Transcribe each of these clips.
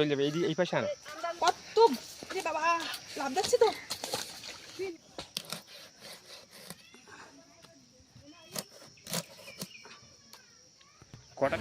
চলে যাবে এই এই পাশে আনা। কত রে বাবা লাভ যাচ্ছে তো। কটা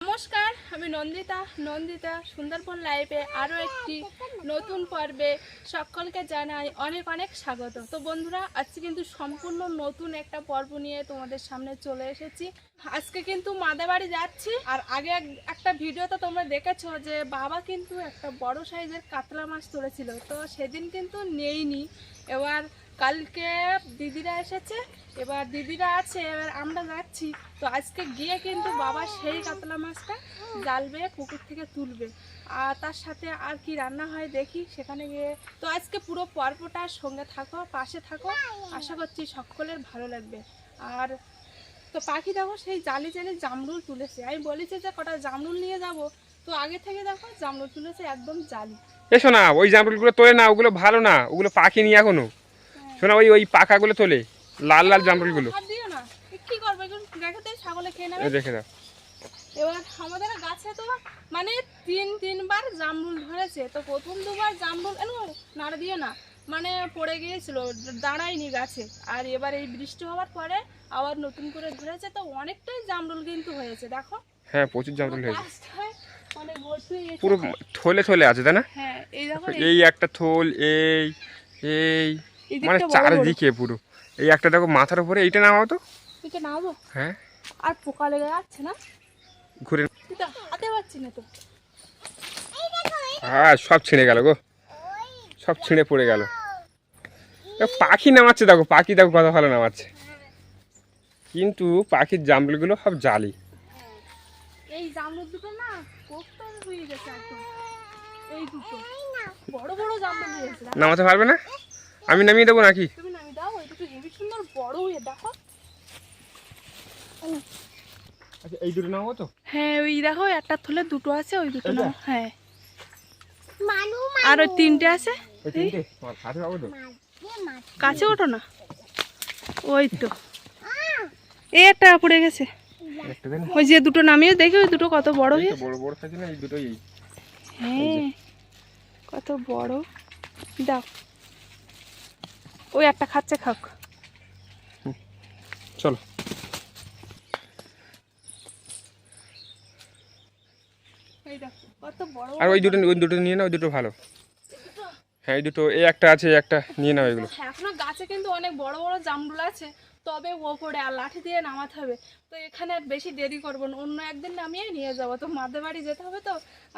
নমস্কার আমি নন্দিতা নন্দিতা, সুন্দরবন লাইভে আরও একটি নতুন পর্বে সকলকে জানাই অনেক অনেক স্বাগত। তো বন্ধুরা, আজকে কিন্তু সম্পূর্ণ নতুন একটা পর্ব নিয়ে তোমাদের সামনে চলে এসেছি। আজকে কিন্তু মাদাবাড়ি যাচ্ছি। আর আগে এক- একটা ভিডিওতে তোমরা দেখেছ যে বাবা কিন্তু একটা বড় সাইজের কাতলা মাছ তুলেছিল তো সেদিন কিন্তু নেইনি। এবার কালকে দিদিরা এসেছে, এবার দিদিরা আছে, এবার আমরা যাচ্ছি। তো আজকে গিয়ে কিন্তু বাবা সেই কাতলা মাছটা জালবে পুকুর থেকে তুলবে। আর তার সাথে আর কি রান্না হয় দেখি সেখানে গিয়ে। তো আজকে পুরো পর্বটার সঙ্গে থাকো, পাশে থাকো। আশা করছি সকলের ভালো লাগবে। আর তো পাখি দেখো সেই জালি জালি জামরুল তুলেছে। আমি বলেছি যে কটা জামরুল নিয়ে যাব। তো আগে থেকে দেখো জামরুল তুলেছে একদম জালি। এসো না, ওই জামরুলগুলো তোলে না, ওগুলো ভালো না, ওগুলো পাখি নিয়ে এখনও। শোনা ওই ওই পাকাগুলো তোলে লাল লাল জামরুলগুলো। দিও না এ কি করবে? এগুলো ছাগলে খেয়ে নেবে? দেখে দাও এবার আমাদের গাছে তো মানে তিন তিনবার জামরুল ধরেছে। তো প্রথম দুবার জামরুল নাড়া দিও না মানে পড়ে গিয়েছিল দাঁড়ায়নি গাছে। আর এবার এই বৃষ্টি হওয়ার পরে আবার নতুন করে ধরেছে তো অনেকটাই জামরুল কিন্তু হয়েছে দেখো। হ্যাঁ প্রচুর জামরুল হয়েছে। মানে পুরো থলে থলে আছে তাই না? হ্যাঁ এই দেখো এই একটা থল এই এই মানে। চারিদিকে পুরো। এই একটা দেখো মাথার উপরে এইটা নামাও তো। এটা নাও হ্যাঁ। আর পোকা লেগে যাচ্ছে না? ঘুরে হাতে পাচ্ছি না তো। হ্যাঁ সব ছিঁড়ে গেল গো। সব ছিঁড়ে পড়ে গেল। পাখি নামাচ্ছে দেখো পাখি দেখো কথা ভালো নামাচ্ছে। কিন্তু পাখির জামরুলগুলো সব জালি। এই জামরুল দুটো না কোকটা হয়ে গেছে একদম। এই দুটো। বড় বড় জামরুল নামাতে পারবে না? আমি নামিয়ে দেবো নাকি? তুমি নামি দাও হেভি সুন্দর বড় হয়ে দেখো। আচ্ছা এই দুটো নামাবো তো? হ্যাঁ ওই দেখো একটা থলে দুটো আছে ওই দুটো নাও হ্যাঁ। আর ওই তিনটে? আছে কাছে ওঠো না। ওই তো। এই একটা পড়ে গেছে। ওই যে দুটো নামিয়ে দেখি ওই দুটো কত বড় হয়ে বড় বড় থাকে না এই দুটোই। হ্যাঁ কত বড়। দাও। ওই একটা খাচ্ছে খাক। চলো। এই দেখো কত বড় আর ওই দুটো ওই দুটো নিয়ে নাও ওই দুটো ভালো। হ্যাঁ এই দুটো এই একটা আছে এই একটা নিয়ে নাও এগুলো। এখনও গাছে কিন্তু অনেক বড় বড় জামরুল আছে তবে ওপরে আর লাঠি দিয়ে নামাতে হবে। তো এখানে আর বেশি দেরি করব না অন্য একদিন নামিয়ে নিয়ে যাব। তো মাদের বাড়ি যেতে হবে তো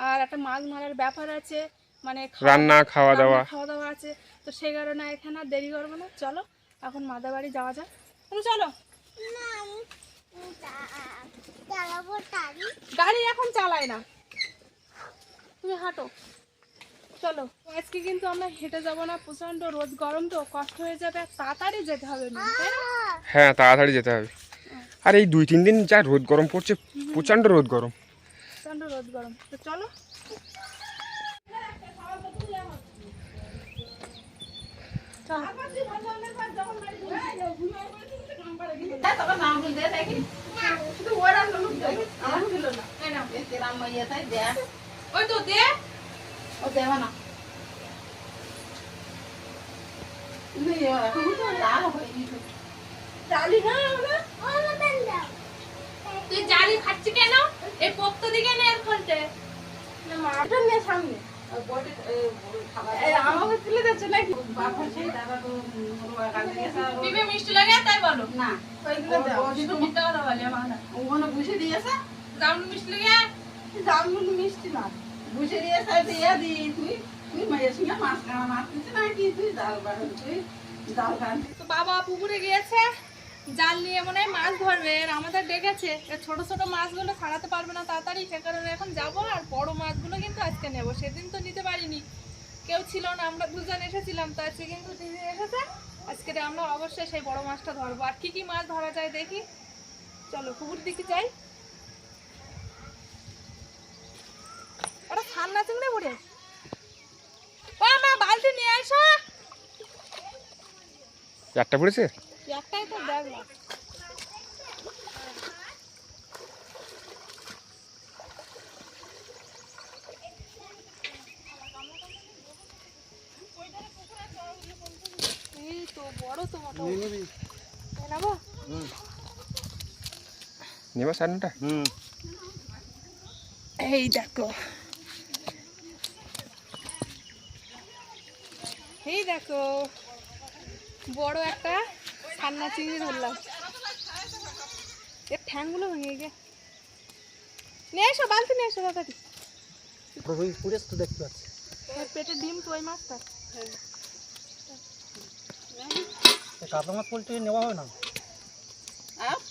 আর একটা মাছ মারার ব্যাপার আছে। মানে রান্না খাওয়া দাওয়া খাওয়া দাওয়া আছে। তো সেই কারণে এখানে আর দেরি করব না। চলো এখন মাদের বাড়ি যাওয়া যাক। তুমি চলো। গাড়ি এখন চালায় না। তুমি হাঁটো। চলো। আজকে কিন্তু আমরা হেঁটে যাব না। প্রচণ্ড রোদ গরম তো কষ্ট হয়ে যাবে। তাড়াতাড়ি যেতে হবে না? হ্যাঁ তাড়াতাড়ি যেতে হবে। আর এই দুই তিন দিন যা রোদ গরম পড়ছে প্রচণ্ড রোদ গরম। প্রচণ্ড রোদ গরম। তো চলো। ওই তো দে। জালি না। তুই জালি খাচ্ছি কেন? এই পোক্ত দিকে নে মাটা নিয়ে সামনে। আমাকে তুলে যাচ্ছে নাকি পিপে মিষ্টি লাগে তাই বলো। না মিথ্যা কথা বলে আমার না জামরুল মিষ্টি লাগে। মিষ্টি না। তো বাবা পুকুরে গিয়েছে। জাল নিয়ে মনে হয় মাছ ধরবে, আর আমাদের ডেকেছে। ছোট ছোট মাছগুলো ছাড়াতে পারবে না তাড়াতাড়ি, সে কারণে এখন যাব, আর বড় মাছগুলো কিন্তু আজকে নেব। সেদিন তো নিতে পারিনি। কেউ ছিল না, আমরা দুজন এসেছিলাম, তো আজকে কিন্তু দিদি এসেছে। আজকে আমরা অবশ্যই সেই বড় মাছটা ধরবো। আর কি কি মাছ ধরা যায় দেখি? চলো পুকুর দিকে যাই। ওটা ঠান্ডা চিংড়ে পড়ে ও মা, বালতি নিয়ে আসো একটা পড়েছে? একটাই তো ব্যাগ না। নেবা। সাড়ে নটা এই দেখো। এই দেখো। বড় একটা ছান্না চিংড়ি ধরলাম। এর ঠ্যাংগুলো ভেঙে গে নিয়ে এসো বালতি নিয়ে এসো দাদাটি ওই পুরেস তো দেখতে পাচ্ছি। পেটে ডিম তো ওই মাছটা। কাতলা মাছ পোলট্রি নেওয়া হবে না?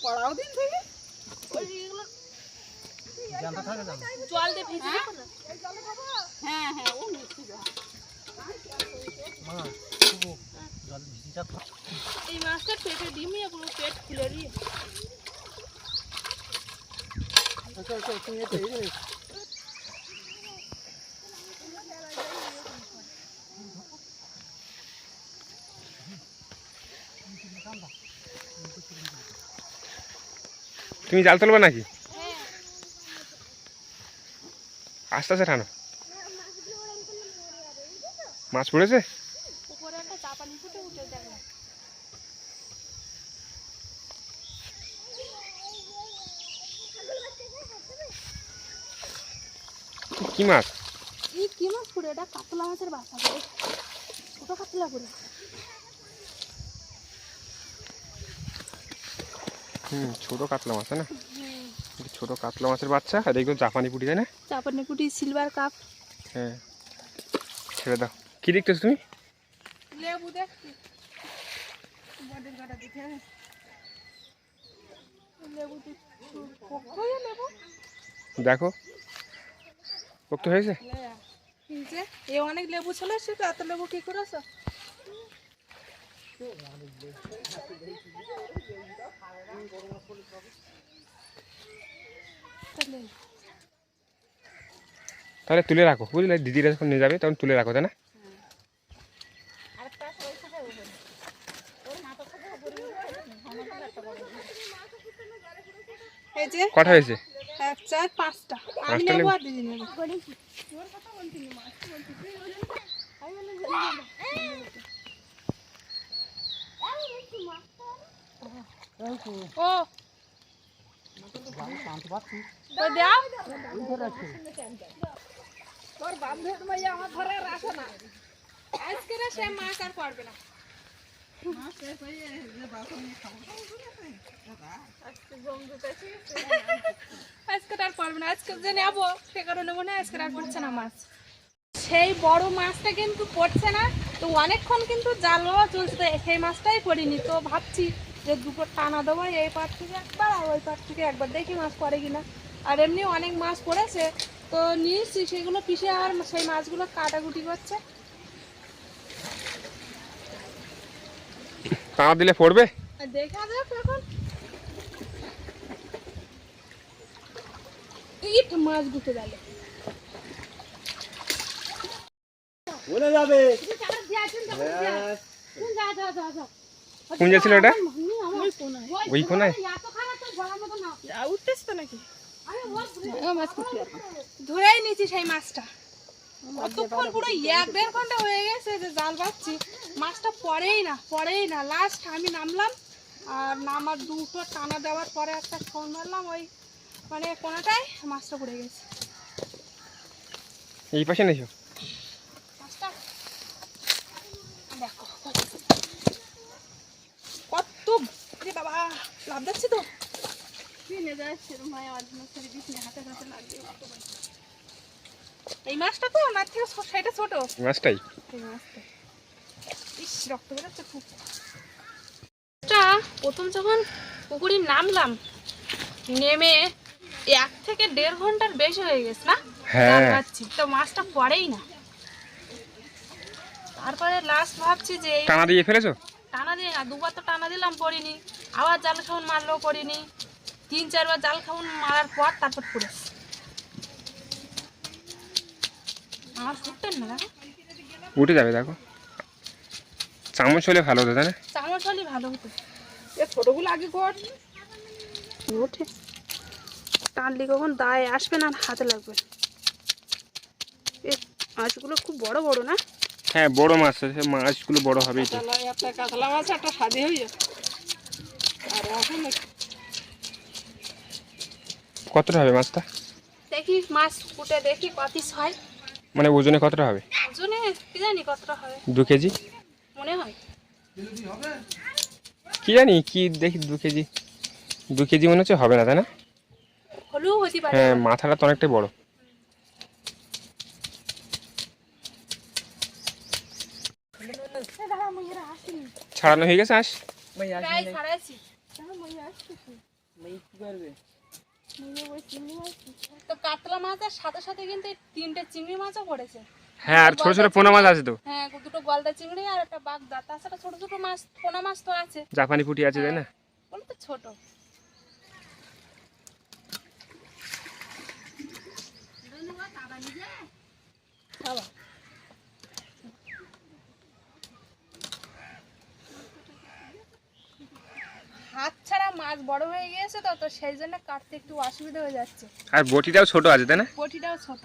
পড়াও দিন থেকে জল দিয়ে ভিজে হ্যাঁ হ্যাঁ ও মা শুভ জল। ভিজি যা খা। এই মাছটা পেটে ডিমই পেট খুলে দিয়ে তুমি জাল তুলবে নাকি? আস্তে আস্তে টানো। মাছ পড়েছে? কি মাছ? এই কি মাছ পুরো এটা কাতলা মাছের বাসা ছোটো কাতলা করে হুম ছোট কাতলা মাছ না? ছোট কাতলা মাছের বাচ্চা। আর এগুলো জাপানি পুটি তাই না? চাপানি পুটি সিলভার কাপ হ্যাঁ। ছেড়ে দাও। কি দেখতেছো তুমি? লেবু দেখছি। বডির কাটা দিতে লেবু লেবু? দেখো। পোক্ত হয়েছে? এই এ অনেক লেবু ছিল সেটা এত লেবু কি করেছ? তাহলে তুলে রাখো। বুঝলে? দিদিরা যখন নিয়ে যাবে তখন তুলে রাখো তাই না? এই যে কটা হয়েছে? এক চার পাঁচটা। আমি নেব আর দিদি নেব। ও। শান্ত পাচ্ছি তো দাও। ওই ধরে আছে তোর বান্ধব ভাইয়া আমার ঘরে রাখো না। আজকে সে মাছ আর পারবে না। আর না। আজকে যে নেব, সে কারণে মনে হয় না মাছ। সেই বড় মাছটা কিন্তু পড়ছে না। তো অনেকক্ষণ কিন্তু জাল নেওয়া চলছে। সেই মাছটাই পড়িনি। তো ভাবছি যে দুপুর টানা দেবো, এই পার থেকে একবার আর ওই পার থেকে একবার দেখি মাছ পড়ে কিনা। আর এমনি অনেক মাছ পড়েছে। তো নিয়েছি, সেগুলো পিষে আর সেই মাছগুলো কাটাকুটি করছে। টানা দিলে পড়বে? দেখা যাক এখন। ইট মাছ ঢুকে গেল। বলে যাবে। কোন যাচ্ছিল এটা? ওই কোনায়। উঠতেছ তো নাকি? ধরেই নিয়েছি সেই মাছটা। কতক্ষণ পুরো এক দেড় ঘণ্টা হয়ে গেছে যে জাল পাচ্ছি মাছটা পড়েই না পড়েই না। লাস্ট আমি নামলাম আর নামার দুটো টানা দেওয়ার পরে একটা ফোন মারলাম ওই মানে কোনাটায় মাছটা পড়ে গেছে। এই পাশে নেছো? দেখো কত রে বাবা লাভ যাচ্ছে তো? কিনে যাচ্ছে রুমায় অর্জুন হাতে হাতে লাগবে এই মাছটা তো আমার থেকে সেটা ছোট। মাছটাই। এই মাছটা। ইস রক্ত বেরোচ্ছে খুব প্রথম যখন পুকুরে নামলাম নেমে এক থেকে দেড় ঘণ্টার বেশি হয়ে গেছে না? হ্যাঁ। তো মাছটা পড়েই না। তারপরে লাস্ট ভাবছি যে টানা দিয়ে ফেলেছো? টানা দিয়ে না দুবার তো টানা দিলাম পড়িনি। আবার জাল খাউন মারলেও পড়িনি। তিন চারবার জাল খাউন মারার পর তারপর পড়েছে আমার ছুটতেন না দেখো? উঠে যাবে দেখো। চামচ হলে ভালো হতো তাই না? চামচ হলে ভালো হতো। এ ছোটগুলো আগে কর। ওঠে। টানলি কখন দায় আসবে না আর হাতে লাগবে। এ মাছগুলো খুব বড় বড় না? হ্যাঁ বড় মাছ আছে মাছগুলো বড় হবেই তো। কাতলা একটা কাতলা মাছ একটা স্বাদে হয়ে যাবে। আর এখন কতটা হবে মাছটা? দেখি মাছ ফুটে দেখি কত হয়। মানে ওজনে কতটা হবে? ওজনে কি জানি কতটা হবে। দু কেজি? মনে হয়। কি জানি কি দেখি দু কেজি। দু কেজি মনে হচ্ছে হবে না তাই না? হলেও হতে পারে। হ্যাঁ মাথাটা তো অনেকটাই বড়। ছাড়ানো হয়ে গেছে আস। তো কাতলা মাছের সাথে সাথে কিন্তু তিনটে চিংড়ি মাছও পড়েছে। হ্যাঁ আর ছোট ছোট পোনা মাছ আছে তো। হ্যাঁ দুটো গলদা চিংড়ি আর একটা বাগদা তাছাড়া ছোট ছোট মাছ পোনা মাছ তো আছে। জাপানি পুঁটি আছে তাই না? বলো তো ছোট। হাত ছাড়া মাছ বড় হয়ে গিয়েছে তো তো সেই জন্য কাটতে একটু অসুবিধা হয়ে যাচ্ছে। আর বটিটাও ছোট আছে তাই না? বটিটাও ছোট।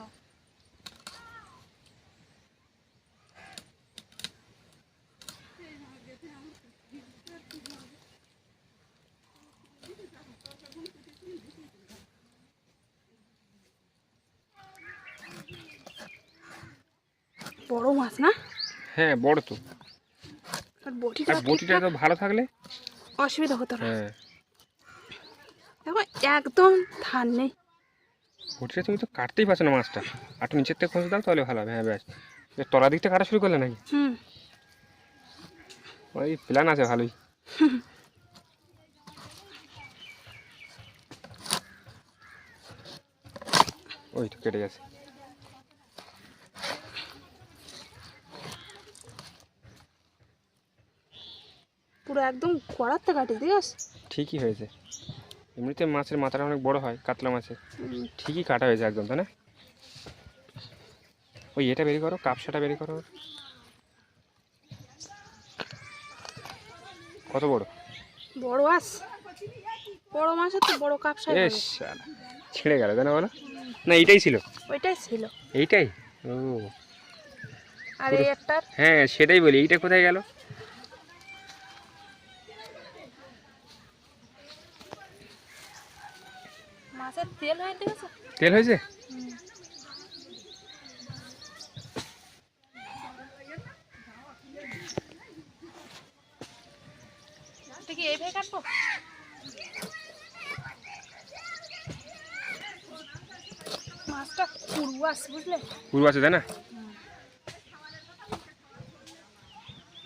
বড় মাছ না? হ্যাঁ বড় তো। বটিটা বটিটা তো ভালো থাকলে? অসুবিধা হতো না। হ্যাঁ। দেখো একদম ধান নেই। বটিটা তুমি তো কাটতেই পারছ না মাছটা। আর নিচের থেকে খোঁজ দাও তাহলে ভালো হবে। হ্যাঁ ব্যাস। তলা দিকটা কাটা শুরু করলে নাকি? হুম। ওই প্ল্যান আছে ভালোই। ওই তো কেটে গেছে। পুরো একদম কড়াতে কাটি দিস ঠিকই হয়েছে। এমনিতে মাছের মাথাটা অনেক বড় হয় কাতলা মাছের। ঠিকই কাটা হয়েছে একদম তাই না? ওই এটা বেরি করো কাপসাটা বেরি করো। কত বড়? বড় মাছ? বড় মাছের তো বড় কাপসা ছিঁড়ে গেল তাই না বলো? না এইটাই ছিল। ওইটাই ছিল। এইটাই? ও। আর এই একটার? হ্যাঁ সেটাই বলি এইটা কোথায় গেল? মাছের তেল হয় ঠিক আছে তেল হয়েছে? কি এইভাবে কাটবো? মাছটা পুরু আছে বুঝলে? পুরো আছে তাই না?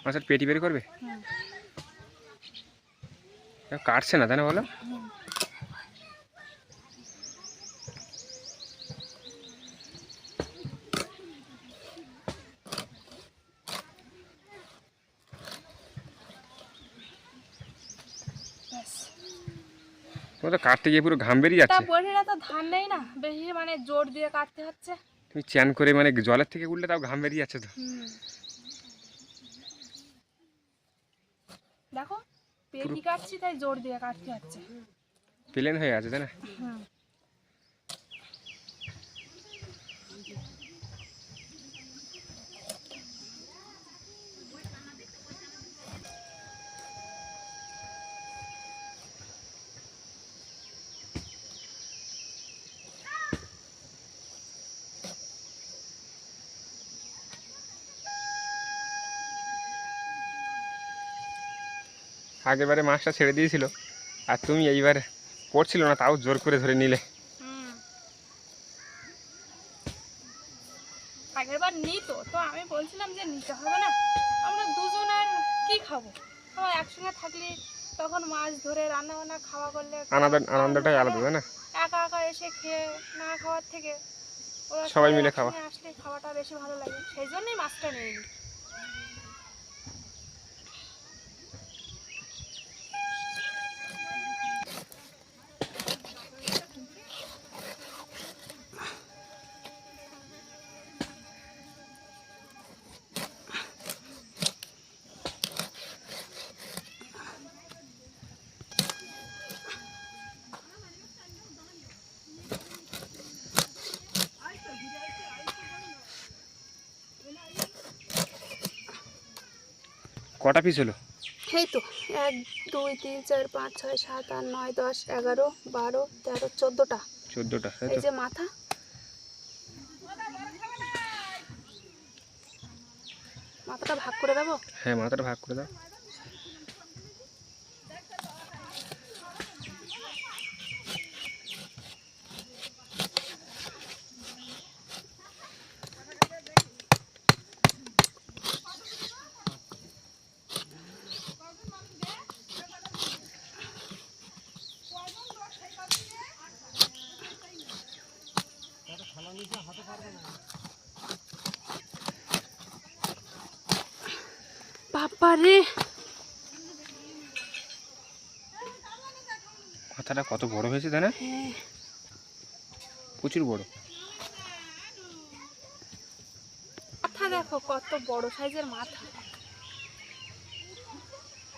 মাছের পেটি বের করবে? কাটছে না তাই না বলো ব্যাস তো কাটতে গিয়ে পুরো ঘাম বেরিয়ে যাচ্ছে। বড়িরা তো ধান নেই না? বেশি মানে জোর দিয়ে কাটতে হচ্ছে। তুমি চ্যান করে মানে জলের থেকে উঠলে তাও ঘাম বেরিয়ে যাচ্ছে তো। দেখো পেটি কাটছি তাই জোর দিয়ে কাটতে হচ্ছে। প্লেন হয়ে আছে তাই না? হুম আগেবারে মাছটা ছেড়ে দিয়েছিল। আর তুমি এইবার পড়ছিল না তাও জোর করে ধরে নিলে। হুম। আগের তো আমি বলছিলাম যে নিতে হবে না। আমরা দুজন আর কি খাব? আমার একসঙ্গে থাকলে তখন মাছ ধরে রান্না বান্না খাওয়া করলে আনন্দ আনন্দটাই আলাদা তাই না? একা একা এসে খেয়ে না খাওয়ার থেকে সবাই মিলে খাওয়া। আসলে খাওয়াটা বেশি ভালো লাগে। সেই জন্যই মাছটা নিয়ে নিই। কটা পিস হলো? এই তো এক দুই তিন চার পাঁচ ছয় সাত আট নয় দশ এগারো বারো তেরো চোদ্দটা। চোদ্দটা এই যে মাথা। মাথাটা ভাগ করে দেবো হ্যাঁ মাথাটা ভাগ করে দাও। বাবা রে মাথাটা কত বড় হয়েছে তাই না হ্যাঁ। প্রচুর বড়। মাথা দেখো কত বড় সাইজের মাথা।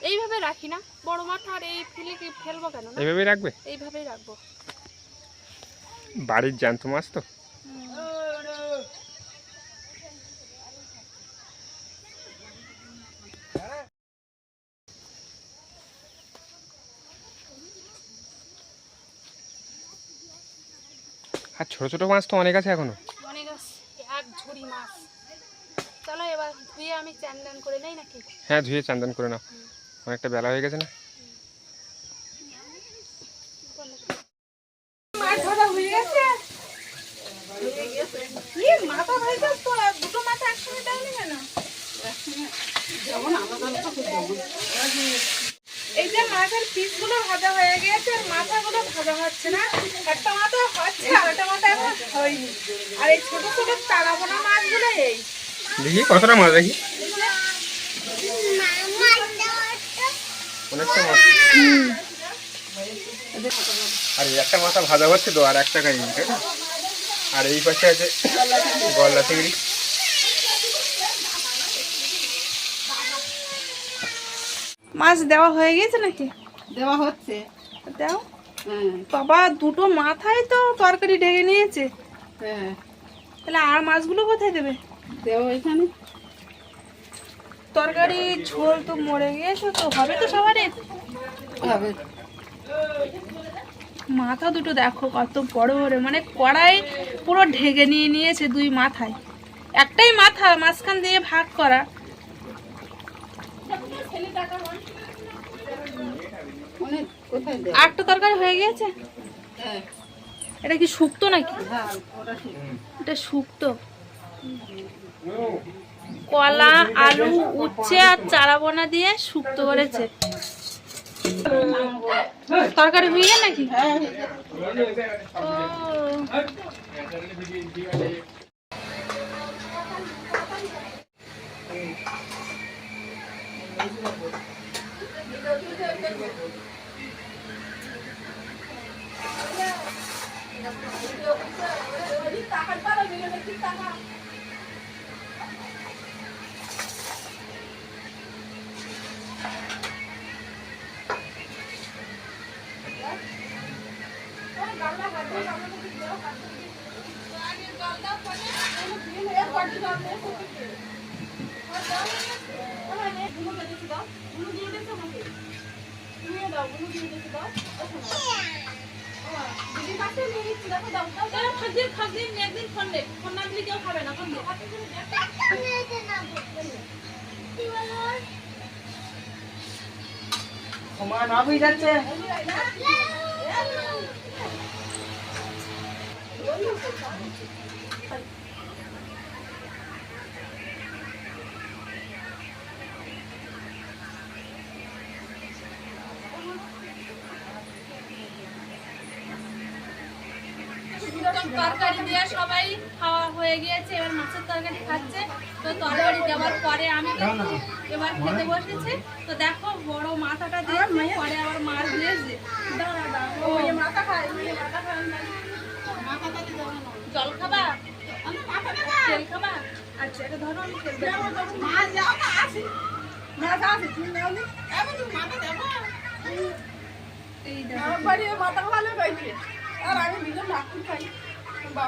এইভাবে রাখি না বড় মাথা আর এই ফেলে ফেলব কেন এইভাবেই রাখবে? এইভাবেই রাখব। বাড়ির জ্যান্ত মাছ তো। ছোট ছোট মাছ তো অনেক আছে এখনও। অনেক আছে এক ঝুড়ি মাছ। চলো এবার ধুয়ে আমি চান করে নেই নাকি? হ্যাঁ ধুয়ে চান্দান করে নাও। অনেকটা বেলা হয়ে গেছে না মাছ ধরা হয়ে গেছে কি মাথা ভাইটা তো দুটো মাথা একসঙ্গে দেয়নি কেন এই যে মাছের পিসগুলো ভাজা হয়ে গেছে আর মাথাগুলো ভাজা হচ্ছে না। একটা মাথা হচ্ছে আর একটা মাথা এখন হয়নি। আর এই ছোট ছোট তারাবোনা মাছগুলো এই। দেখি কতটা মাছ দেখি? অনেকটা মাছ। আর একটা মাথা ভাজা হচ্ছে তো আর একটা খাই তাই না? আর এই পাশে আছে গলদা চিংড়ি। মাছ দেওয়া হয়ে গেছে নাকি? দেওয়া হচ্ছে। দাও। হ্যাঁ। বাবা দুটো মাথায় তো তরকারি ঢেকে নিয়েছে। হ্যাঁ। তাহলে আর মাছগুলো কোথায় দেবে? দেওয়া এখানে। তরকারি ঝোল তো মরে গিয়েছে তো হবে তো সবারই। হবে। মাথা দুটো দেখো কত বড় বড় মানে কড়াই পুরো ঢেকে নিয়ে নিয়েছে দুই মাথায়। একটাই মাথা মাঝখান দিয়ে ভাগ করা। আটটা তরকারি হয়ে গিয়েছে? হ্যাঁ। এটা কি শুক্তো নাকি? হ্যাঁ এটা শুক্তো। কলা আলু উচ্ছে আর চারাবোনা দিয়ে শুক্তো করেছে। তরকারি হয়ে গেল নাকি ও। খাদ্যের খাদ্যের একদিন ফোন দে ফোন খাবে না ফোন দে সময় না হয়ে যাচ্ছে তরকারি দিয়ে সবাই খাওয়া হয়ে গিয়েছে এবার মাছের তরকারি খাচ্ছে। তো তরকারি দেওয়ার পরে আমি এবার খেতে বসেছি। তো দেখো বড় মাথাটা দিয়ে পরে আবার মাছ দিয়েছে। মাথা মাথা জল খাবা? তেল খাবা? আচ্ছা এটা ধরো আমি তেল দেবো। এই দেখো। Bye.